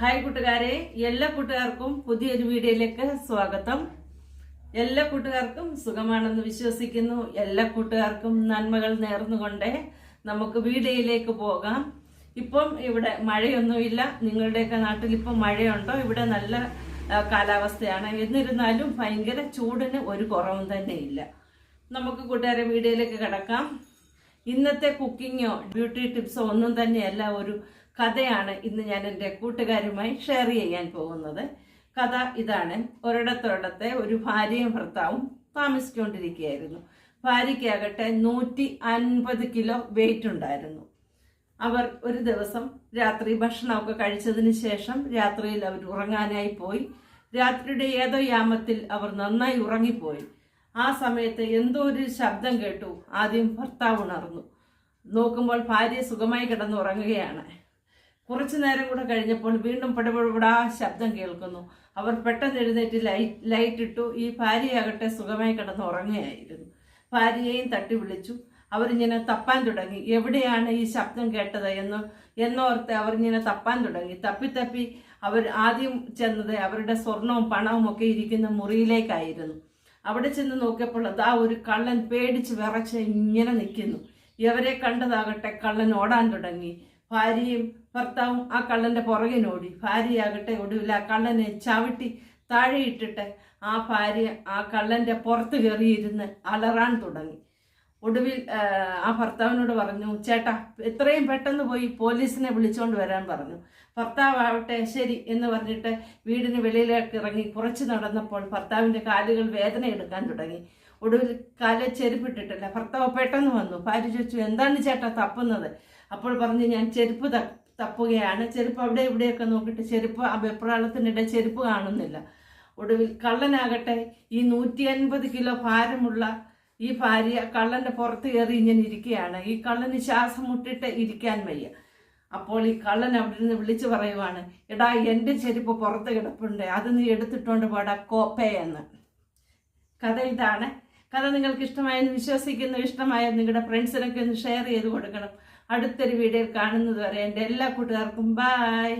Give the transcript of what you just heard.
Hi കൂട്ടുകാരെ എല്ലാ കൂട്ടുകാർക്കും പുതിയൊരു വീഡിയോയിലേക്ക് സ്വാഗതം. എല്ലാ കൂട്ടുകാർക്കും സുഖമാണെന്ന് വിശ്വസിക്കുന്നു. എല്ലാ കൂട്ടുകാർക്കും നന്മകൾ നേർന്നുകൊണ്ട് നമുക്ക് വീഡിയോയിലേക്ക് പോകാം. ഇപ്പം ഇവിടെ മഴയൊന്നുമില്ല. നിങ്ങളുടെയൊക്കെ നാട്ടിൽ ഇപ്പം മഴയുണ്ടോ? ഇവിടെ നല്ല കാലാവസ്ഥയാണ്. എന്നിരുന്നാലും ഭയങ്കര ചൂടിന് ഒരു കുറവും തന്നെ ഇല്ല. നമുക്ക് കൂട്ടുകാരെ വീഡിയോയിലേക്ക് കിടക്കാം. ഇന്നത്തെ കുക്കിങ്ങോ ബ്യൂട്ടി ടിപ്സോ ഒന്നും തന്നെയല്ല. ഒരു കഥയാണ് ഇന്ന് ഞാൻ എന്റെ കൂട്ടുകാരുമായി ഷെയർ ചെയ്യാൻ പോകുന്നത്. കഥ ഇതാണ്. ഒരിടത്തൊരിടത്തെ ഒരു ഭാര്യയും ഭർത്താവും താമസിച്ചുകൊണ്ടിരിക്കുകയായിരുന്നു. ഭാര്യയ്ക്കാകട്ടെ നൂറ്റി അൻപത് കിലോ വെയിറ്റ് ഉണ്ടായിരുന്നു. അവർ ഒരു ദിവസം രാത്രി ഭക്ഷണമൊക്കെ കഴിച്ചതിന് ശേഷം രാത്രിയിൽ അവർ ഉറങ്ങാനായി പോയി. രാത്രിയുടെ ഏതോ യാമത്തിൽ അവർ നന്നായി ഉറങ്ങിപ്പോയി. ആ സമയത്ത് എന്തോ ഒരു ശബ്ദം കേട്ടു. ആദ്യം ഭർത്താവ് ഉണർന്നു. നോക്കുമ്പോൾ ഭാര്യ സുഖമായി കിടന്നുറങ്ങുകയാണ്. കുറച്ചു നേരം കൂടെ കഴിഞ്ഞപ്പോൾ വീണ്ടും പടപടപടാ ശബ്ദം കേൾക്കുന്നു. അവർ പെട്ടെന്ന് എഴുന്നേറ്റ് ലൈറ്റ് ലൈറ്റ് ഇട്ടു. ഈ ഭാര്യയാകട്ടെ സുഖമായി കിടന്ന് ഉറങ്ങുകയായിരുന്നു. ഭാര്യയെയും തട്ടി വിളിച്ചു. അവരിങ്ങനെ തപ്പാൻ തുടങ്ങി. എവിടെയാണ് ഈ ശബ്ദം കേട്ടത് എന്ന് എന്നോർത്ത് അവരിങ്ങനെ തപ്പാൻ തുടങ്ങി. തപ്പി തപ്പി അവർ ആദ്യം ചെന്നത് അവരുടെ സ്വർണവും പണവും ഒക്കെ ഇരിക്കുന്ന മുറിയിലേക്കായിരുന്നു. അവിടെ ചെന്ന് നോക്കിയപ്പോൾ അതാ ഒരു കള്ളൻ പേടിച്ച് വിറച്ച് ഇങ്ങനെ നിൽക്കുന്നു. ഇവരെ കണ്ടതാകട്ടെ കള്ളൻ ഓടാൻ തുടങ്ങി. ഭാര്യയും ഭർത്താവും ആ കള്ളന്റെ പുറകിനോടി ഭാര്യയാകട്ടെ ഒടുവിൽ ആ കള്ളനെ ചവിട്ടി താഴെയിട്ടിട്ട് ആ ഭാര്യ ആ കള്ളന്റെ പുറത്ത് കയറിയിരുന്ന് അലറാൻ തുടങ്ങി. ഒടുവിൽ ആ, ആ ഭർത്താവിനോട് പറഞ്ഞു ചേട്ടാ എത്രയും പെട്ടെന്ന് പോയി പോലീസിനെ വിളിച്ചുകൊണ്ട് വരാൻ പറഞ്ഞു. ഭർത്താവട്ടെ ശരി എന്ന് പറഞ്ഞിട്ട് വീടിന് വെളിയിലേക്ക് ഇറങ്ങി കുറച്ച് നടന്നപ്പോൾ ഭർത്താവിന്റെ കാലുകൾ വേദന എടുക്കാൻ തുടങ്ങി. ഒടുവിൽ കാൽ ചെരുപ്പിട്ടിട്ടില്ല ഭർത്താവ് പെട്ടെന്ന് വന്നു. ഭാര്യ ചോദിച്ചു എന്താണ് ചേട്ടാ തപ്പുന്നത്? അപ്പോൾ പറഞ്ഞു ഞാൻ ചെരുപ്പ് തപ്പുകയാണ്. ചെരുപ്പ് അവിടെ ഇവിടെയൊക്കെ നോക്കിയിട്ട് ചെരുപ്പ് ആ വെപ്രാളത്തിനിടെ ചെരുപ്പ് കാണുന്നില്ല. ഒടുവിൽ കള്ളനാകട്ടെ ഈ നൂറ്റി അൻപത് കിലോ ഭാരമുള്ള ഈ ഭാര്യ കള്ളന്റെ പുറത്ത് കയറി ഇങ്ങനെ ഇരിക്കുകയാണ്. ഈ കള്ളന് ശ്വാസം മുട്ടിട്ട് ഇരിക്കാൻ വയ്യ. അപ്പോൾ ഈ കള്ളൻ അവിടെ നിന്ന് വിളിച്ചു പറയുവാണ് എടാ എന്റെ ചെരുപ്പ് പുറത്ത് കിടപ്പുണ്ട്. അത് നീ എടുത്തിട്ടുണ്ട് പോടാ കോപ്പയെന്ന് കഥ ഇതാണ്. കഥ നിങ്ങൾക്ക് ഇഷ്ടമായെന്ന് വിശ്വസിക്കുന്നു ഇഷ്ടമായ നിങ്ങളുടെ ഫ്രണ്ട്സിനൊക്കെ ഒന്ന് ഷെയർ ചെയ്ത് കൊടുക്കണം. അടുത്തൊരു വീഡിയോയിൽ കാണുന്നത് വരെ എന്റെ എല്ലാ കൂട്ടുകാർക്കും ബായ്